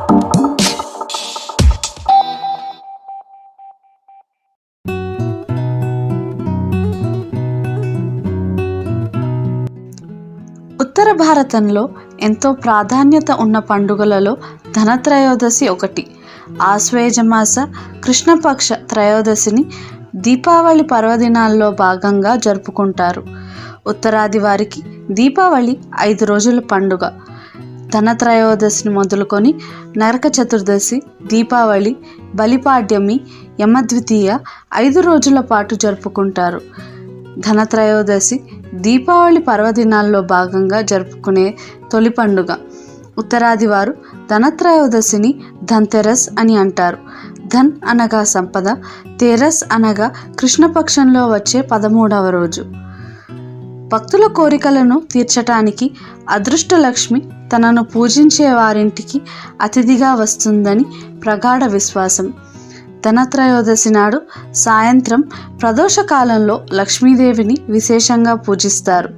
ఉత్తర భారతంలో ఎంతో ప్రాధాన్యత ఉన్న పండుగలలో ధనత్రయోదశి ఒకటి. ఆశ్వేజమాస కృష్ణపక్ష త్రయోదశిని దీపావళి పర్వదినాల్లో భాగంగా జరుపుకుంటారు. ఉత్తరాది వారికి దీపావళి ఐదు రోజుల పండుగ. ధనత్రయోదశిని మొదలుకొని నరక చతుర్దశి దీపావళి బలిపాడ్యమి యమద్వితీయ ఐదు రోజుల పాటు జరుపుకుంటారు. ధనత్రయోదశి దీపావళి పర్వదినాల్లో భాగంగా జరుపుకునే తొలి పండుగ. ఉత్తరాది వారు ధనత్రయోదశిని ధన్తెరస్ అని అంటారు. ధన్ అనగా సంపద తెరస్ అనగా కృష్ణపక్షంలో వచ్చే పదమూడవ రోజు. భక్తుల కోరికలను తీర్చటానికి అదృష్టలక్ష్మి తనను పూజించే వారింటికి అతిథిగా వస్తుందని ప్రగాఢ విశ్వాసం. ధనత్రయోదశి నాడు సాయంత్రం ప్రదోష కాలంలో లక్ష్మీదేవిని విశేషంగా పూజిస్తారు.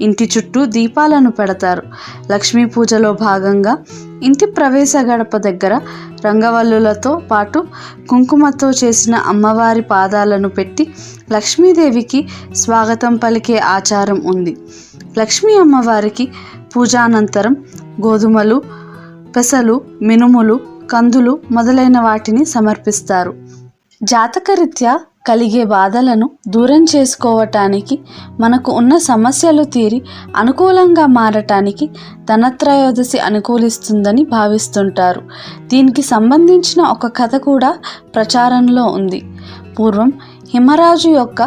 ఇంటి చుట్టూ దీపాలను పెడతారు. లక్ష్మీ పూజలో భాగంగా ఇంటి ప్రవేశ గడప దగ్గర రంగవల్లులతో పాటు కుంకుమతో చేసిన అమ్మవారి పాదాలను పెట్టి లక్ష్మీదేవికి స్వాగతం పలికే ఆచారం ఉంది. లక్ష్మీ అమ్మవారికి పూజానంతరం గోధుమలు పెసలు మినుములు కందులు మొదలైన వాటిని సమర్పిస్తారు. జాతకరీత్యా కలిగే బాధలను దూరం చేసుకోవటానికి మనకు ఉన్న సమస్యలు తీరి అనుకూలంగా మారటానికి ధనత్రయోదశి అనుకూలిస్తుందని భావిస్తుంటారు. దీనికి సంబంధించిన ఒక కథ కూడా ప్రచారంలో ఉంది. పూర్వం హిమరాజు యొక్క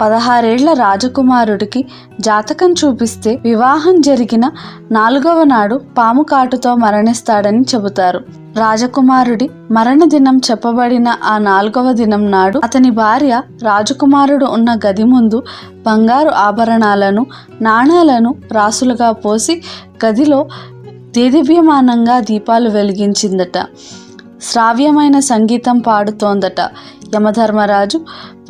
పదహారేళ్ళ రాజకుమారుడికి జాతకం చూపిస్తే వివాహం జరిగిన నాలుగవ నాడు పాము కాటుతో మరణిస్తాడని చెబుతారు. రాజకుమారుడి మరణ దినం చెప్పబడిన ఆ నాలుగవ దినం నాడు అతని భార్య రాజకుమారుడు ఉన్న గది ముందు బంగారు ఆభరణాలను నాణాలను రాసులుగా పోసి గదిలో దేదీప్యమానంగా దీపాలు వెలిగించిందట. శ్రావ్యమైన సంగీతం పాడుతోందట యమధర్మరాజు.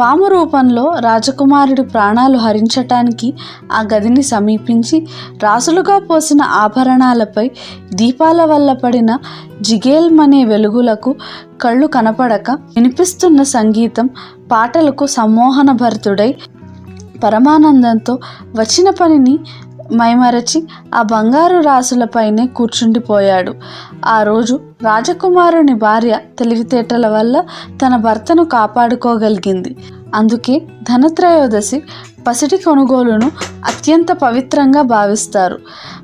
పాము రూపంలో రాజకుమారుడి ప్రాణాలు హరించటానికి ఆ గదిని సమీపించి రాసులుగా పోసిన ఆభరణాలపై దీపాల వల్ల పడిన జిగేల్మనే వెలుగులకు కళ్ళు కనపడక వినిపిస్తున్న సంగీతం పాటలకు సమ్మోహన భరితుడై పరమానందంతో వచ్చిన పనిని మైమరచి ఆ బంగారు రాసులపైనే కూర్చుండిపోయాడు. ఆ రోజు రాజకుమారుని భార్య తెలివితేటల వల్ల తన భర్తను కాపాడుకోగలిగింది. అందుకే ధనత్రయోదశి పసిటి కొనుగోలును అత్యంత పవిత్రంగా భావిస్తారు.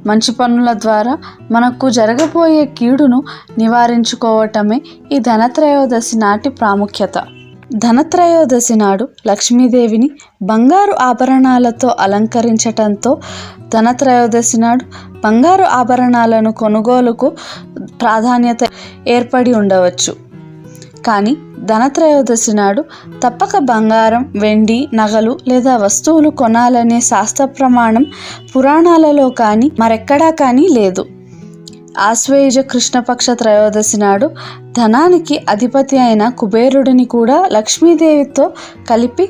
మంచి పనుల ద్వారా మనకు జరగబోయే కీడును నివారించుకోవటమే ఈ ధనత్రయోదశి నాటి ప్రాముఖ్యత. ధనత్రయోదశి నాడు లక్ష్మీదేవిని బంగారు ఆభరణాలతో అలంకరించటంతో ధనత్రయోదశి నాడు బంగారు ఆభరణాలను కొనుగోలుకు ప్రాధాన్యత ఏర్పడి ఉండవచ్చు. కానీ ధనత్రయోదశి నాడు తప్పక బంగారం వెండి నగలు లేదా వస్తువులు కొనాలనే శాస్త్ర ప్రమాణం పురాణాలలో కానీ మరెక్కడా కానీ లేదు. ఆశ్వేయుజ కృష్ణపక్ష త్రయోదశి నాడు ధనానికి అధిపతి అయిన కుబేరుడిని కూడా లక్ష్మీదేవితో కలిపి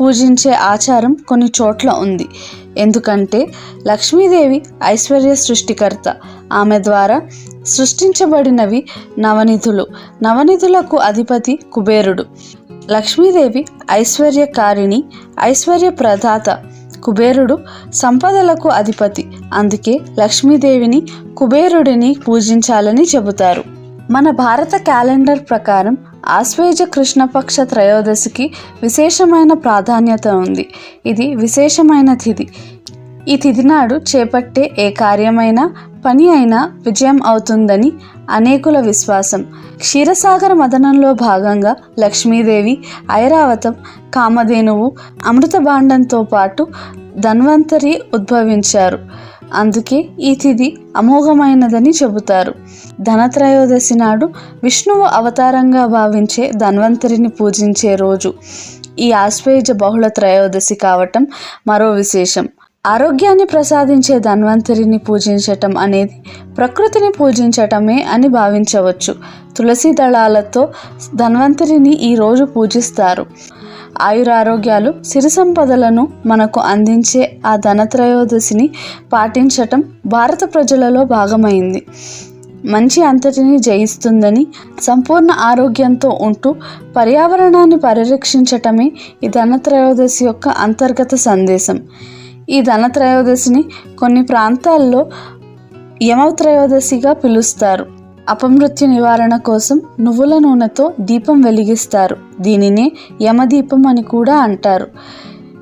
పూజించే ఆచారం కొన్ని చోట్ల ఉంది. ఎందుకంటే లక్ష్మీదేవి ఐశ్వర్య సృష్టికర్త. ఆమె ద్వారా సృష్టించబడినవి నవనిధులు. నవనిధులకు అధిపతి కుబేరుడు. లక్ష్మీదేవి ఐశ్వర్యకారిణి ఐశ్వర్య ప్రదాత కుబేరుడు సంపదలకు అధిపతి. అందుకే లక్ష్మీదేవిని కుబేరుడిని పూజించాలని చెబుతారు. మన భారత క్యాలెండర్ ప్రకారం ఆశ్వేజ కృష్ణపక్ష త్రయోదశికి విశేషమైన ప్రాధాన్యత ఉంది. ఇది విశేషమైన తిథి. ఈ తిథి నాడు చేపట్టే ఏ కార్యమైనా పని అయినా విజయం అవుతుందని అనేకుల విశ్వాసం. క్షీరసాగర మదనంలో భాగంగా లక్ష్మీదేవి ఐరావతం కామధేనువు అమృత భాండంతో పాటు ధన్వంతరి ఉద్భవించారు. అందుకే ఈ తిథి అమోఘమైనదని చెబుతారు. ధనత్రయోదశి నాడు విష్ణువు అవతారంగా భావించే ధన్వంతరిని పూజించే రోజు. ఈ ఆశ్వేజ బహుళ త్రయోదశి కావటం మరో విశేషం. ఆరోగ్యాన్ని ప్రసాదించే ధన్వంతరిని పూజించటం అనేది ప్రకృతిని పూజించటమే అని భావించవచ్చు. తులసి దళాలతో ధన్వంతరిని ఈరోజు పూజిస్తారు. ఆయురారోగ్యాలు సిరి సంపదలను మనకు అందించే ఆ ధనత్రయోదశిని పాటించటం భారత ప్రజలలో భాగమైంది. మంచి అంతటిని జయిస్తుందని సంపూర్ణ ఆరోగ్యంతో ఉంటూ పర్యావరణాన్ని పరిరక్షించటమే ఈ ధనత్రయోదశి యొక్క అంతర్గత సందేశం. ఈ ధనత్రయోదశిని కొన్ని ప్రాంతాల్లో యమత్రయోదశిగా పిలుస్తారు. అపమృత్యు నివారణ కోసం నువ్వుల నూనెతో దీపం వెలిగిస్తారు. దీనినే యమదీపం అని కూడా అంటారు.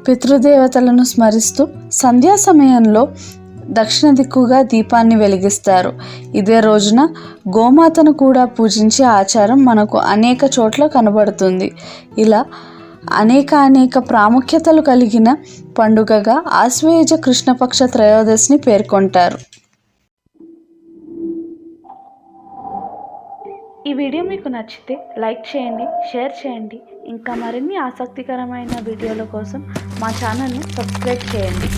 పితృదేవతలను స్మరిస్తూ సంధ్యా సమయంలో దక్షిణ దిక్కుగా దీపాన్ని వెలిగిస్తారు. ఇదే రోజున గోమాతను కూడా పూజించే ఆచారం మనకు అనేక చోట్ల కనబడుతుంది. ఇలా అనేక అనేక ప్రాముఖ్యతలు కలిగిన పండుగగా ఆశ్వేయుజ కృష్ణపక్ష త్రయోదశిని పేర్కొంటారు. ఈ వీడియో మీకు నచ్చితే లైక్ చేయండి షేర్ చేయండి. ఇంకా మరిన్ని ఆసక్తికరమైన వీడియోల కోసం మా ఛానల్ని సబ్స్క్రైబ్ చేయండి.